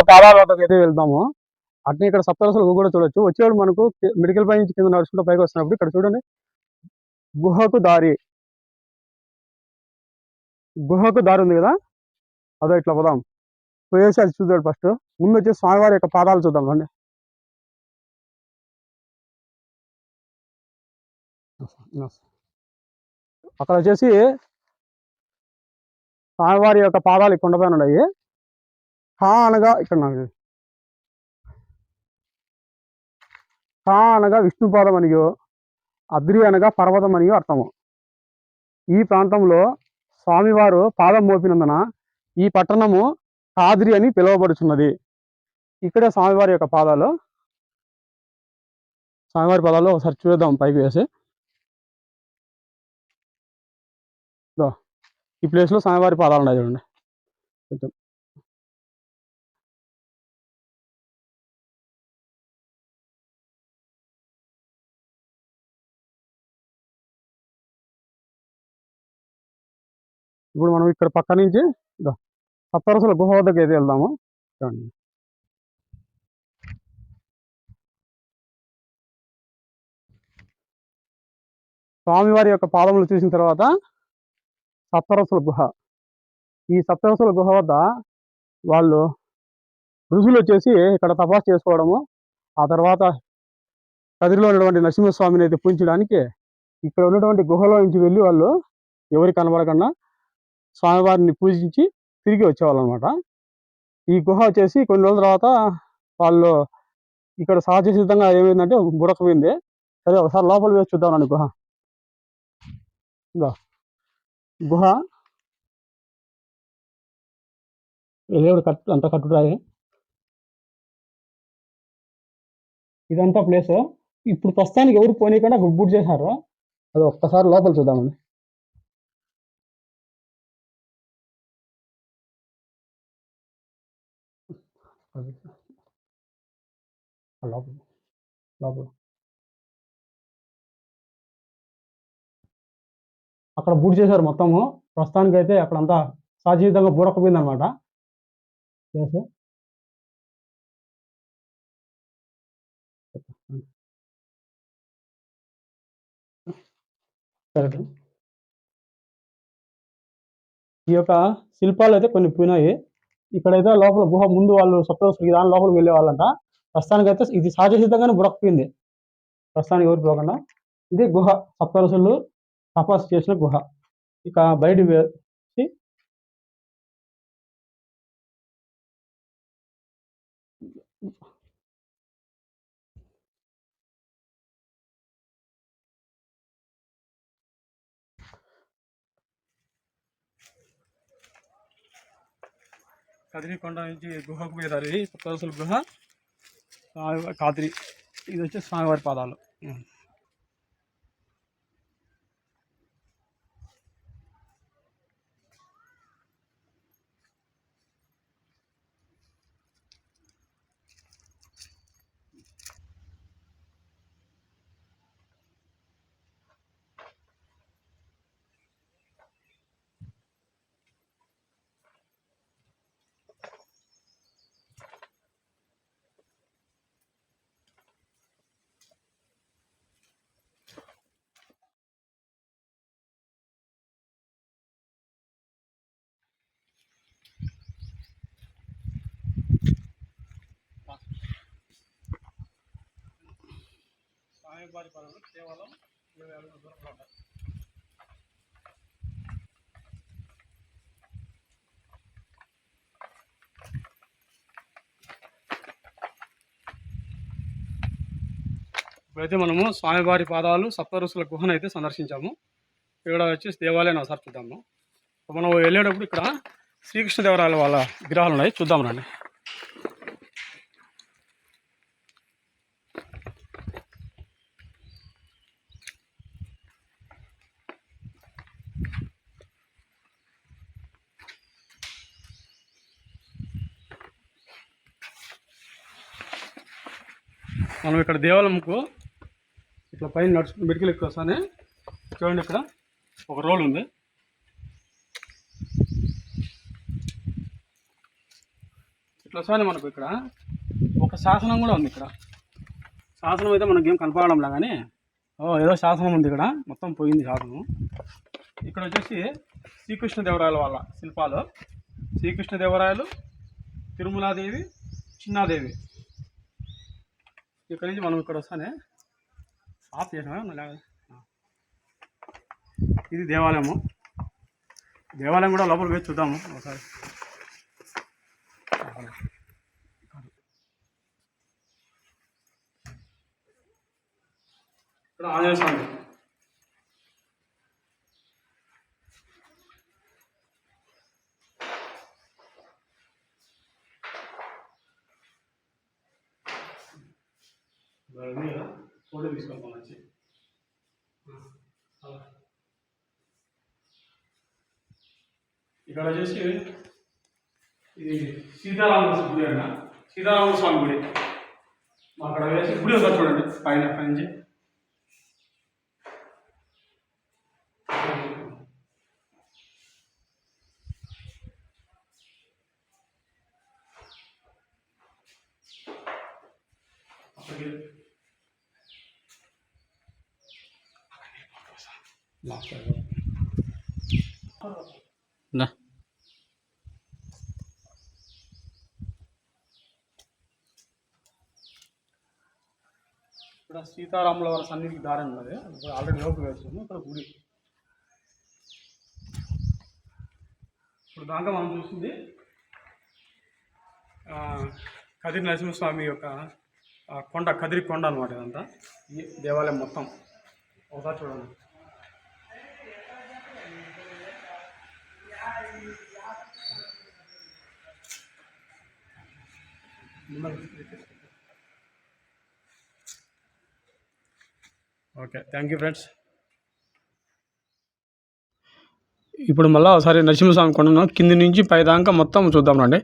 యొక్క పాదాలకి అయితే వెళ్తాము అట్నే ఇక్కడ సప్తరసలు గుహ కూడా చూడొచ్చు. వచ్చేవాడు మనకు మెడికల్ పై నుంచి కింద నడుచుకుంటూ పైకి వస్తున్నప్పుడు ఇక్కడ చూడండి. గుహకు దారి. గుహకు దారి ఉంది కదా? అదో ఇట్లా పోదాం. పోయేసి అది చూద్దాం ఫస్ట్. ముందు వచ్చి స్వామివారి యొక్క పాదాలు చూద్దాం రండి అక్కడ వచ్చేసి స్వామివారి యొక్క పాదాలు కొండపైన ఉన్నాయి. హా అనగా ఇక్కడ నాకు హా అనగా విష్ణుపాదం అనియో అద్రి అనగా పర్వతం అనియో అర్థము. ఈ ప్రాంతంలో స్వామివారు పాదం మోపినందున ఈ పట్టణము కాద్రి అని పిలువబడుచున్నది. ఇక్కడే స్వామివారి యొక్క పాదాలు స్వామివారి పాదాలు ఒకసారి చూద్దాం పైకి వేసి. ఈ ప్లేస్లో స్వామివారి పాదాలు ఉన్నాయి చూడండి. కొంచెం ఇప్పుడు మనం ఇక్కడ పక్క నుంచి సప్తరసుల గుహ వద్దకు అయితే వెళ్దాము. చూడండి. స్వామివారి యొక్క పాదములు చూసిన తర్వాత సప్తరసుల గుహ. ఈ సప్తరసుల గుహ వద్ద వాళ్ళు ఋషులు వచ్చేసి ఇక్కడ తపాసు చేసుకోవడము ఆ తర్వాత కదిరిలో ఉన్నటువంటి నరసింహస్వామిని అయితే పూజించడానికి ఇక్కడ ఉన్నటువంటి గుహలో నుంచి వెళ్ళి వాళ్ళు ఎవరికి కనబడకుండా స్వామివారిని పూజించి తిరిగి వచ్చేవాళ్ళు అనమాట ఈ గుహ వచ్చేసి కొన్ని రోజుల తర్వాత వాళ్ళు ఇక్కడ సహజ సిద్ధంగా ఏమైందంటే బుడకపోయింది సరే ఒకసారి లోపల వేసి చూద్దామండి గుహ. గుహ. దేవుడు కట్టు అంతా కట్టురాయి ఇదంతా ప్లేస్. ఇప్పుడు ప్రస్తుతానికి ఎవరు పోనీకుండా బుడ్ చేశారు. అది ఒక్కసారి లోపల చూద్దామండి. అది. లోపల లోపల. అక్కడ బూడి చేశారు మొత్తము. ప్రస్తుతానికి అయితే అక్కడంతా సాజీవితంగా బూడకపోయింది అనమాట ప్లేస్ కరెక్ట్ ఈ యొక్క శిల్పాలు అయితే కొన్ని పోయినాయి. ఇక్కడైతే లోపల గుహ ముందు వాళ్ళు సప్తవసులకి దాని లోపలికి వెళ్ళే వాళ్ళంట ప్రస్తుతానికి అయితే ఇది సహజ సిద్ధంగానే బుడకపోయింది ప్రస్తుతానికి ఎవరు పోకుండా ఇది గుహ సప్తరసులు తపస్సు చేసిన గుహ. ఇక బయట వేసి కదిరికొండ నుంచి గుహకు పోయేదారి సప్తరసుల గుహ కాదిరి ఇది వచ్చి స్వామివారి పాదాలు. స్వామివారి పాదాలు కేవలం ఇరవై అడుగుల దూరంలో ఉంటాయి ఇప్పుడైతే మనము స్వామివారి పాదాలు సప్తరుసుల గుహను అయితే సందర్శించాము. ఇక్కడ వచ్చేసి దేవాలయం ఒకసారి చూద్దాము. మనం వెళ్ళేటప్పుడు ఇక్కడ శ్రీకృష్ణదేవరాయల వాళ్ళ విగ్రహాలు ఉన్నాయి. చూద్దాం రండి. మనం ఇక్కడ దేవాలయంకు ఇట్లా పైన నడుచు మెడికల్ ఎక్కువ చూడండి ఇక్కడ ఒక రోల్ ఉంది. ఇట్లా వస్తానే మనకు ఇక్కడ. ఒక శాసనం కూడా ఉంది ఇక్కడ. శాసనం అయితే మనకేం కనపడంలా కానీ ఓ ఏదో శాసనం ఉంది ఇక్కడ. మొత్తం పోయింది శాసనం. ఇక్కడ వచ్చేసి శ్రీకృష్ణదేవరాయల వాళ్ళ శిల్పాలు. శ్రీకృష్ణదేవరాయలు తిరుమలాదేవి చిన్నాదేవి. ఇక్కడ నుంచి మనం ఇక్కడ వస్తానే. ఆఫ్ చేసామా? ఇది దేవాలయము. దేవాలయం కూడా లోపలికి పోయి చూద్దాము ఒకసారి. ఇక్కడ ఆంజనేయ స్వామి. ఫోటో తీసుకెళ్తాం వచ్చి. ఇక్కడ వచ్చేసి ఇది సీతారామ గుడి అన్న. సీతారామ స్వామి గుడి. అక్కడ వేసి గుడి ఒకటి చూడండి పైన పైనుంచి. అక్కడికి లాస్ట్ దా. ఇక్కడ సీతారాముల వారి సన్నిధికి దారి ఉన్నది ఆల్రెడీ లోపు వేస్తుంది ఇక్కడ గుడి. ఇప్పుడు దాంట్లో మనం చూసింది కదిరి నరసింహస్వామి యొక్క కొండ కదిరి కొండ అనమాట ఇదంతా. ఈ దేవాలయం మొత్తం. ఒకసారి చూడండి. ఓకే థ్యాంక్ యూ ఫ్రెండ్స్ ఇప్పుడు మళ్ళీ ఒకసారి నరసింహస్వామి కొండను కింది నుంచి పై దాకా మొత్తం చూద్దాం రండి.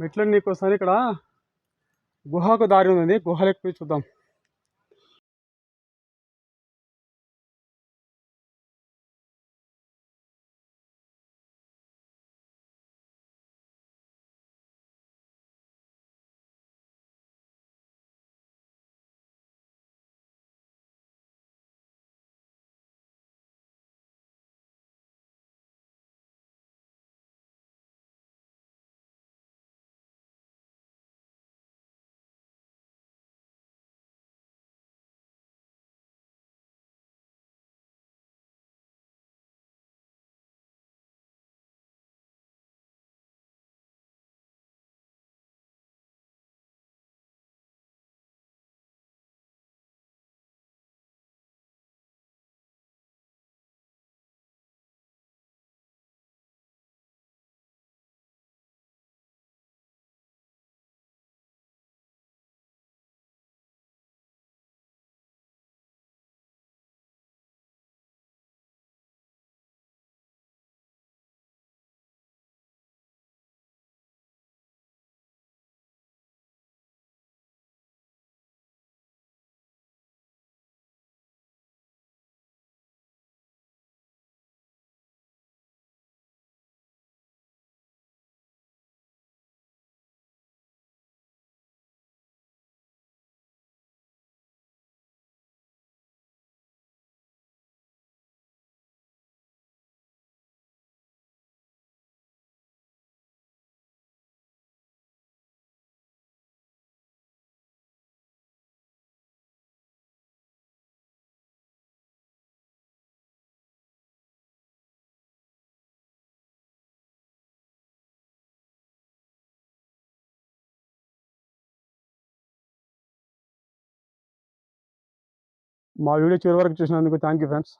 మెట్లన్నీ నీకోసారి ఇక్కడ గుహకు దారి ఉంది గుహలోకి పోయి చూద్దాం. మా వీడియో చివరి వరకు చూసినందుకు థ్యాంక్ యూ ఫ్రెండ్స్.